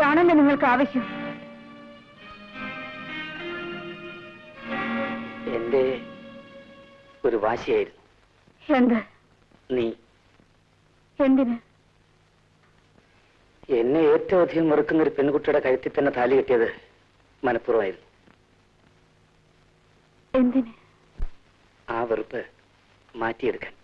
ശോഭ ഇത് ഇതാണല്ലോ നിങ്ങൾക്ക് ആവശ്യം. എന്റെ ഒരു വാശിയായിരുന്നു. എന്ത്? നീ. എന്തിന്? എന്നെ ഏറ്റവും അധികം വെറുക്കുന്ന ഒരു പെൺകുട്ടിയുടെ കഴുത്തിൽ തന്നെ താലി കെട്ടിയത് മനഃപൂർവമായിരുന്നു. എന്തിന്? ആ വെറുപ്പ് മാറ്റിയെടുക്കാൻ.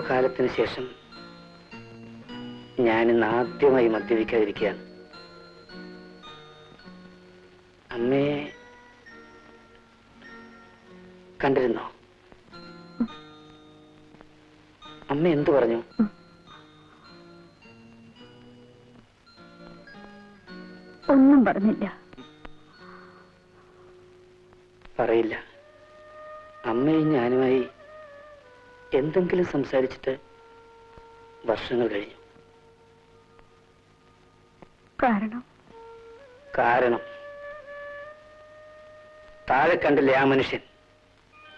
കാലത്തിന് ശേഷം ഞാൻ ഞാനിന്ന് ആദ്യമായി മദ്യപിക്കാതിരിക്കുകയാണ്. അമ്മയെ കണ്ടിരുന്നോ? അമ്മ എന്തു പറഞ്ഞു? ഒന്നും പറഞ്ഞില്ല. പറയില്ല. എന്തെങ്കിലും സംസാരിച്ചിട്ട് വർഷങ്ങൾ കഴിഞ്ഞു. കാരണം? കാരണം. താഴെ കണ്ടില്ലേ ആ മനുഷ്യൻ?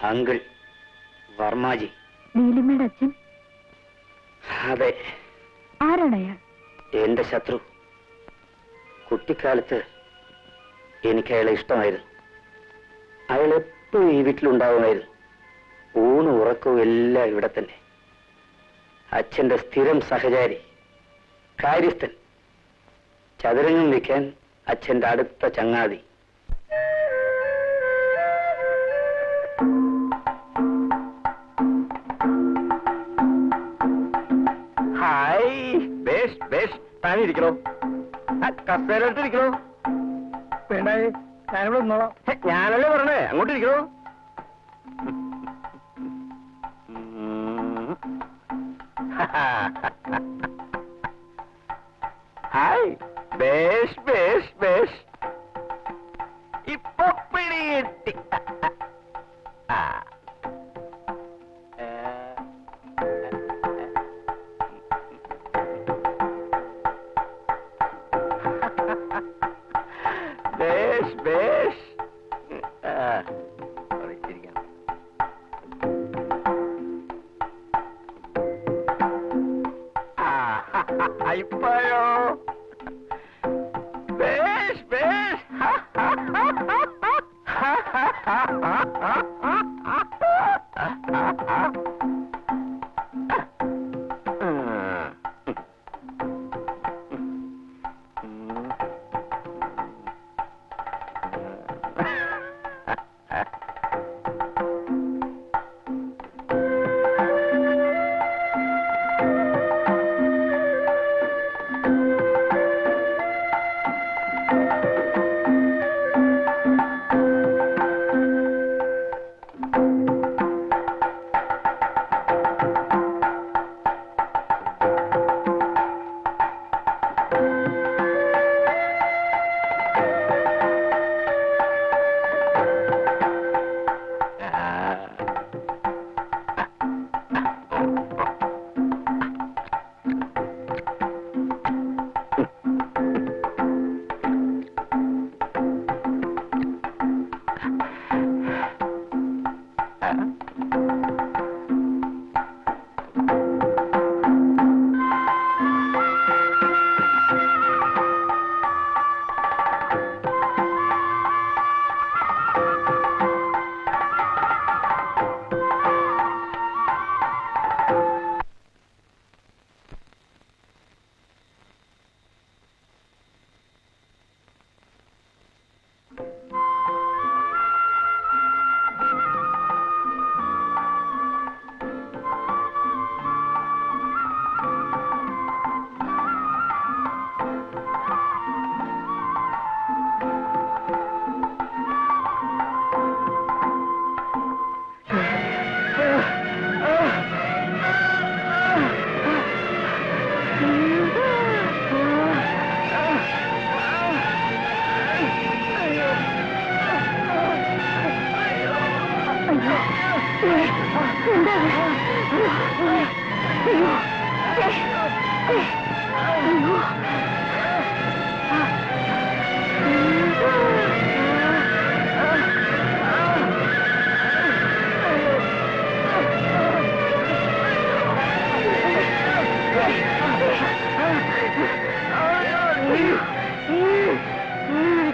അങ്കിൾ വർമാജി. നീലിമയുടെ അച്ഛൻ? അതെ. ആരാണ് അയാൾ? എന്റെ ശത്രു. കുട്ടിക്കാലത്ത് എനിക്ക് അയാളെ ഇഷ്ടമായിരുന്നു. അയാൾ എപ്പോഴും ഈ വീട്ടിലുണ്ടാവുമായിരുന്നു ഊണും ഉറക്കവും എല്ലാം ഇവിടെ തന്നെ. അച്ഛന്റെ സ്ഥിരം സഹചാരി കാര്യസ്ഥൻ. ചതുരംഗം നിൽക്കാൻ അച്ഛന്റെ അടുത്ത ചങ്ങാതി. ഹായ് ബേഷ് ബേഷ്. താനിരിക്കണോ കസേരടുത്തിരിക്കണോ വേണ്ട ഞാനിവിടെ നിന്നോളാം. ഹെ, ഞാനല്ലേ പറഞ്ഞേ അങ്ങോട്ട് ഇരിക്കണോ ഹായ് ബേഷ് ബേഷ് 啊。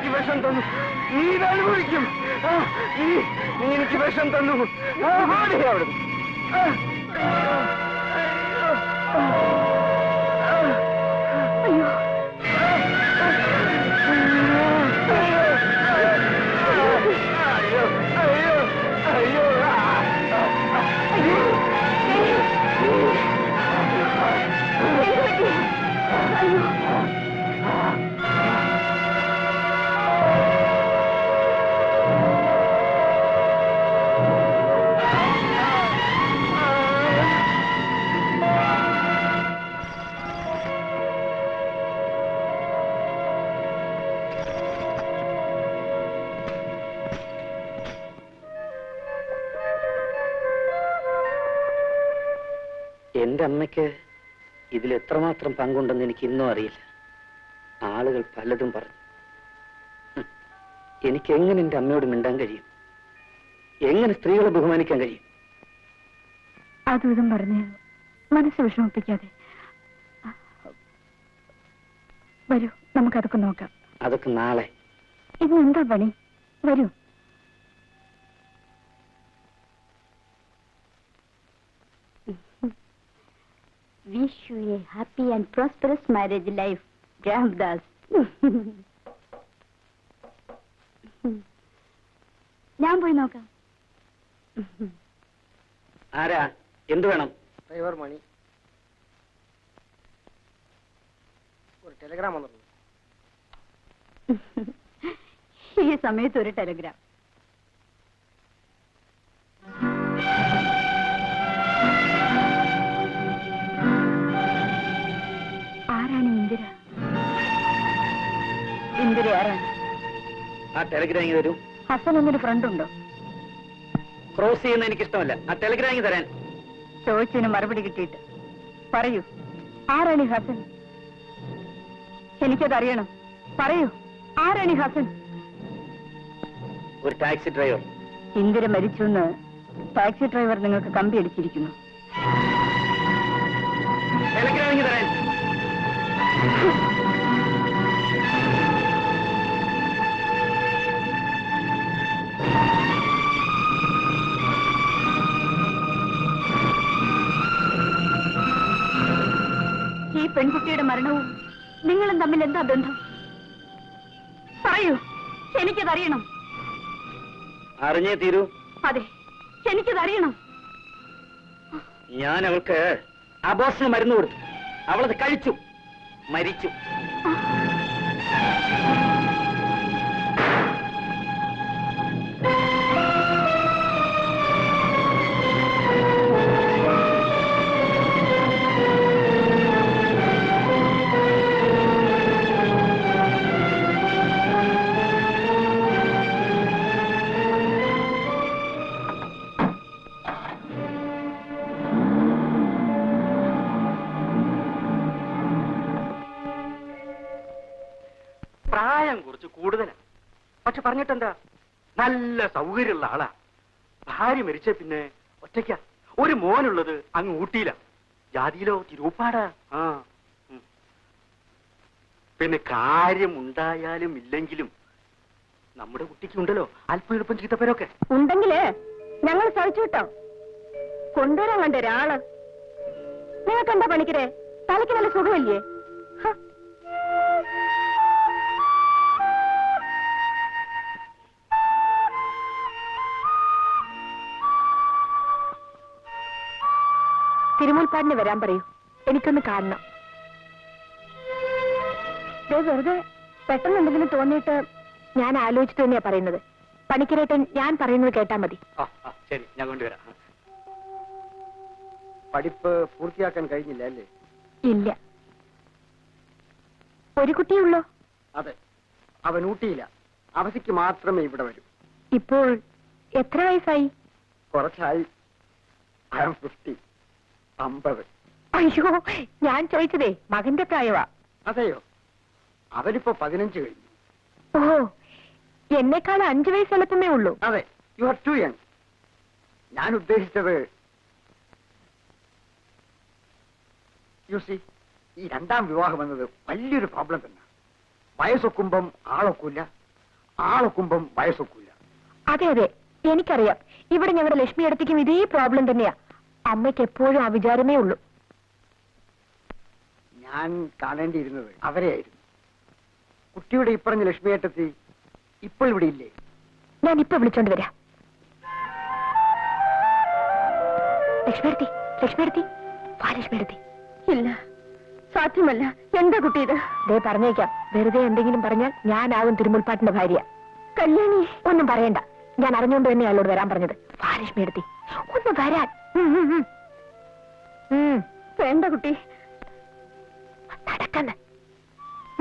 വിഷം തന്നു. നീ ഇത് നീ എനിക്ക് വിഷം തന്നു. അവിടെ ആ, ഓടി അവിടുന്ന് ആ, അയ്യോ, അയ്യോ, എന്റെ അമ്മയ്ക്ക് ഇതിൽ എത്രമാത്രം പങ്കുണ്ടെന്ന് എനിക്ക് ഇന്നും അറിയില്ല. ആളുകൾ പലതും പറഞ്ഞു. എനിക്ക് എങ്ങനെ എന്റെ അമ്മയോട് മിണ്ടാൻ കഴിയും? എങ്ങനെ സ്ത്രീകളെ ബഹുമാനിക്കാൻ കഴിയും? അതും ഇതും പറഞ്ഞ് മനസ്സ് വിഷമിപ്പിക്കാതെ. വരൂ നമുക്കതൊക്കെ നോക്കാം. അതൊക്കെ നാളെ. ഇന്ന് എന്താ പണി? വരൂ. Wish you a happy and prosperous marriage life Ramdas ഞാൻ പോയി നോക്കാം. ആരാ? എന്തു വേണം? ഡ്രൈവർ മണി. ഒരു ടെലിഗ്രാം വന്നിട്ടുണ്ട്. ഈ സമയത്ത് ഒരു ടെലഗ്രാം. ആ ടെലിഗ്രാം ഇങ്ങ് തരൂ ഹസൻ എന്നൊരു ഫ്രണ്ട് ഉണ്ടോ? ക്രോസ് ചെയ്യുന്ന എനിക്ക് ഇഷ്ടമല്ല ആ ടെലിഗ്രാം ഇങ്ങ് തരാൻ. ചോദിച്ചതിന് മറുപടി കിട്ടിയിട്ട്. പറയൂ. ആരാണ് ഈ ഹസൻ? എനിക്കത് അറിയണം. പറയൂ. ആരാണ് ഈ ഹസൻ? ഒരു ടാക്സി ഡ്രൈവർ. ഇന്ദിര മരിച്ചു എന്ന് ടാക്സി ഡ്രൈവർ നിങ്ങൾക്ക് കമ്പി അടിച്ചിരിക്കുന്നു. ടെലിഗ്രാം ഇങ്ങ് തരാൻ. മരണവും നിങ്ങളും തമ്മിൽ എന്താ ബന്ധം? പറയൂ എനിക്കതറിയണം അറിഞ്ഞേ തീരൂ. അതെ എനിക്കതറിയണം ഞാൻ അവൾക്ക് അബോഷന് മരുന്ന് കൊടുത്തു. അവളത് കഴിച്ചു മരിച്ചു. പക്ഷെ പറഞ്ഞിട്ടെന്താ? നല്ല സൗകര്യമുള്ള ആളാ. ഭാര്യ മരിച്ച പിന്നെ ഒറ്റയ്ക്ക. ഒരു മോനുള്ളത് അങ്ങ് ഊട്ടിയില്ല ജാതിയിലോ തിരുപ്പാടാ ആ. പിന്നെ കാര്യം ഉണ്ടായാലും ഇല്ലെങ്കിലും നമ്മുടെ കുട്ടിക്ക് ഉണ്ടല്ലോ അല്പം എളുപ്പം ചീത്തപ്പേരൊക്കെ. ഉണ്ടെങ്കിലേ ഞങ്ങൾ സഹിച്ചു കിട്ടോ. കൊണ്ടുവരാൻ കണ്ട ഒരാൾ. നിങ്ങൾക്ക് എന്താ പണിക്കരെ? തലയ്ക്ക് നല്ല സുഖമില്ലേ? തിരുമുൽപ്പാടിന് വരാൻ പറയൂ. എനിക്കൊന്ന് കാണണം. വെറുതെ പെട്ടെന്ന് എന്തെങ്കിലും തോന്നിയിട്ട് ഞാൻ ആലോചിച്ചിട്ട് തന്നെയാ പറയുന്നത്. പണിക്കരേട്ടൻ ഞാൻ പറയുന്നത് കേട്ടാ മതി. ശരി ഞാൻ കൊണ്ടുവരാം. പഠിപ്പ് പൂർത്തിയാക്കാൻ കഴിഞ്ഞില്ല അല്ലേ? ഇല്ല. ഒരു കുട്ടിയുള്ളോ അതെ. അവൻ ഊട്ടിയില്ല അവധിക്ക് മാത്രമേ ഇവിടെ വരൂ. ഇപ്പോൾ എത്ര വയസ്സായി? കുറച്ചായി. ഐ ആം ഫിഫ്റ്റി അമ്പത്. അയ്യോ ഞാൻ ചോദിച്ചതേ മകന്റെ പ്രായവാ. അതെയോ? അവരിപ്പോ പതിനഞ്ച് കഴിഞ്ഞു. ഓ എന്നെക്കാൾ അഞ്ചു വയസ്സ് എളുപ്പമേ ഉള്ളൂ. അതെ യു ആർ ടു യങ് ഞാൻ ഉദ്ദേശിച്ചത് യു സി ഈ രണ്ടാം വിവാഹം എന്നത് വലിയൊരു പ്രോബ്ലം തന്നെ. വയസ്സൊക്കുമ്പം ആളൊക്കില്ല ആളൊക്കുമ്പം വയസ്സൊക്കില്ല. അതെ അതെ എനിക്കറിയാം. ഇവിടെ ഞങ്ങളുടെ ലക്ഷ്മി അടുത്തേക്കും ഇതേ പ്രോബ്ലം തന്നെയാ. അമ്മയ്ക്ക് എപ്പോഴും ആ വിചാരമേ ഉള്ളൂ. ഞാൻ കാണേണ്ടിയിരുന്നത് അവരെയായിരുന്നു. കുട്ടിയുടെ ഇപ്പറഞ്ഞ ലക്ഷ്മിയേട്ടത്തി ഇപ്പോൾ ഇവിടെ ഇല്ലേ? ഞാൻ ഇപ്പൊ വിളിച്ചോണ്ട് വരാം. ലക്ഷ്മിയെടുത്തി ലക്ഷ്മിയെടുത്തി വാ ലക്ഷ്മിയെടുത്തി ഇല്ല സാധ്യമല്ല. എന്താ കുട്ടി ഇത് ദേ പറഞ്ഞേക്കാം. വെറുതെ എന്തെങ്കിലും പറഞ്ഞാൽ ഞാനാകും തിരുമുൽപ്പാട്ടിന്റെ ഭാര്യ. കല്യാണി. ഒന്നും പറയണ്ട. ഞാൻ അറിഞ്ഞുകൊണ്ട് തന്നെ അയാളോട് വരാൻ പറഞ്ഞത്. വാ ലക്ഷ്മിയെടുത്തി ഒന്ന് വരാൻ. വേണ്ട കുട്ടി നടക്കന്ന്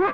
ഉം.